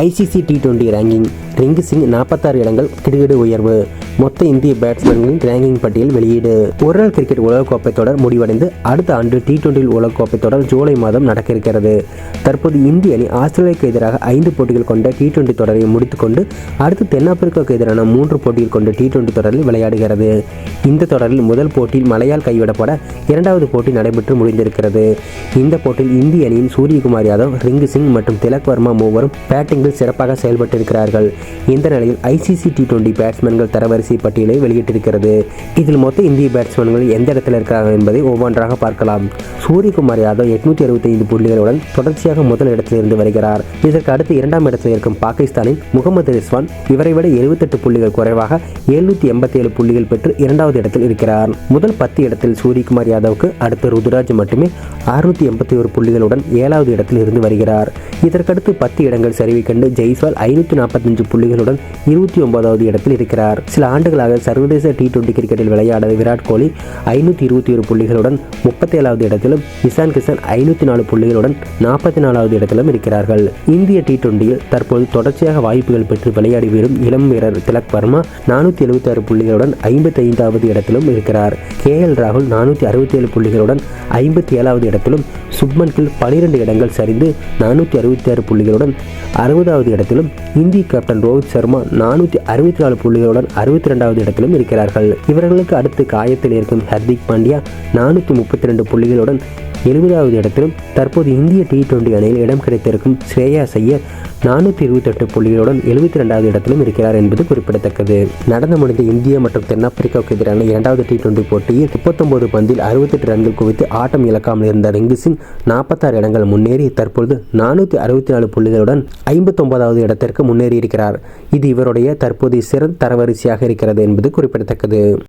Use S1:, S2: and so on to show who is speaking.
S1: ICC T twenty ranking Rinku Singh நாற்பத்தாறு இடங்கள் கிடுகிடு உயர்வு. மொத்த இந்திய பேட்ஸ்மேன்களின் ரேங்கிங் பட்டியல் வெளியீடு. ஒருநாள் கிரிக்கெட் உலகக்கோப்பை தொடர் முடிவடைந்து அடுத்த ஆண்டு டி டுவெண்டி உலகக்கோப்பை தொடர் ஜூலை மாதம் நடக்க இருக்கிறது தற்போது இந்திய அணி ஆஸ்திரேலியாவுக்கு எதிராக ஐந்து போட்டிகள் கொண்ட டி டுவெண்டி தொடரை முடித்துக்கொண்டு அடுத்து தென்னாப்பிரிக்காவுக்கு எதிரான மூன்று போட்டிகள் கொண்ட டி டுவெண்டி தொடரில் விளையாடுகிறது. இந்த தொடரில் முதல் போட்டியில் மலையால் கைவிடப்பட இரண்டாவது போட்டி நடைபெற்று முடிந்திருக்கிறது. இந்த போட்டியில் இந்திய அணியின் சூரியகுமார் யாதவ் ரிங்கு சிங் மற்றும் திலக் வர்மா மூவரும் பேட்டிங்கில் சிறப்பாக செயல்பட்டிருக்கிறார்கள். இந்த நிலையில் ஐசிசி டி டுவெண்டி பேட்ஸ்மேன்கள் தரவரிசை பட்டியலை வெளியிட்டிருக்கிறது. இதில் மொத்த இந்திய பேட்ஸ்மேன்கள் எந்த இடத்தில் இருக்கிறார்கள் என்பதை ஒவ்வொன்றாக பார்க்கலாம். சூரியகுமார் யாதவ் எட்நூத்தி அறுபத்தைந்து புள்ளிகளுடன் தொடர்ச்சியாக முதல் இடத்தில் இருந்து வருகிறார். இதற்கு அடுத்து இரண்டாம் இடத்தில் இருக்கும் பாகிஸ்தானின் முகமது ரிஸ்வான் இவரை விட எழுபத்தெட்டு புள்ளிகள் குறைவாக எழுநூத்தி எண்பத்தி ஏழு புள்ளிகள் பெற்று இரண்டாவது இடத்தில் இருக்கிறார். முதல் பத்து இடத்தில் சூரியகுமார் யாதவுக்கு அடுத்து ருதுராஜ் மட்டுமே அறுநூத்தி எண்பத்தி ஒரு புள்ளிகளுடன் ஏழாவது இடத்தில் இருந்து வருகிறார். இதற்கடுத்து பத்து இடங்கள் சரிவை கண்டு ஜெய்ஸ்வால் ஐநூற்றி நாற்பத்தஞ்சு புள்ளிகளுடன் இருபத்தி ஒன்பதாவது இடத்தில் இருக்கிறார். சில ஆண்டுகளாக சர்வதேச டி டுவெண்டி கிரிக்கெட்டில் விளையாட விராட் கோலி ஐநூற்றி இருபத்தி ஒரு புள்ளிகளுடன் முப்பத்தேழாவது இடத்திலும் இசான் கிஷன் ஐநூற்றி நாலு புள்ளிகளுடன் நாற்பத்தி நாலாவது இடத்திலும் இருக்கிறார்கள். இந்திய டி டுவெண்டியில் தற்போது தொடர்ச்சியாக வாய்ப்புகள் பெற்று விளையாடி வரும் இளம் வீரர் திலக் வர்மா நானூற்றி எழுபத்தி ஆறு புள்ளிகளுடன் ஐம்பத்தி ஐந்தாவது இடத்திலும் இருக்கிறார். கே எல் ராகுல் நானூற்றி அறுபத்தி ஏழு புள்ளிகளுடன் ஐம்பத்தி ஏழாவது இடத்திலும் சுப்மன் கில் பனிரெண்டு இடங்கள் சரிந்து நானூற்றி அறுபத்தி ஆறு புள்ளிகளுடன் அறுபதாவது இடத்திலும் இந்திய கேப்டன் ரோஹித் சர்மா நானூற்றி அறுபத்தி நாலு புள்ளிகளுடன் அறுபத்தி ரெண்டாவது இடத்திலும் இருக்கிறார்கள். இவர்களுக்கு அடுத்து காயத்தில் இருக்கும் ஹர்திக் பாண்டியா நானூற்றி முப்பத்தி ரெண்டு புள்ளிகளுடன் எழுபதாவது இடத்திலும் தற்போது இந்திய டி டுவெண்டி அணியில் இடம் கிடைத்திருக்கும் ஸ்ரேயா ஐயர் நானூற்றி இருபத்தெட்டு புள்ளிகளுடன் எழுபத்தி ரெண்டாவது இடத்திலும் இருக்கிறார் என்பது குறிப்பிடத்தக்கது. நடந்து முடிந்த இந்தியா மற்றும் தென்னாப்பிரிக்காவுக்கு எதிரான இரண்டாவது டி டுவெண்டி போட்டியில் முப்பத்தொன்பது பந்தில் அறுபத்தெட்டு ரன்கள் குவித்து ஆட்டம் இழக்காமல் இருந்த ரிங்கு சிங் நாற்பத்தாறு இடங்கள் முன்னேறி தற்பொழுது நானூற்றி அறுபத்தி நாலு புள்ளிகளுடன் ஐம்பத்தொன்பதாவது இடத்திற்கு முன்னேறி இருக்கிறார் இது இவருடைய தற்போதைய சிறந்த தரவரிசையாக இருக்கிறது என்பது குறிப்பிடத்தக்கது.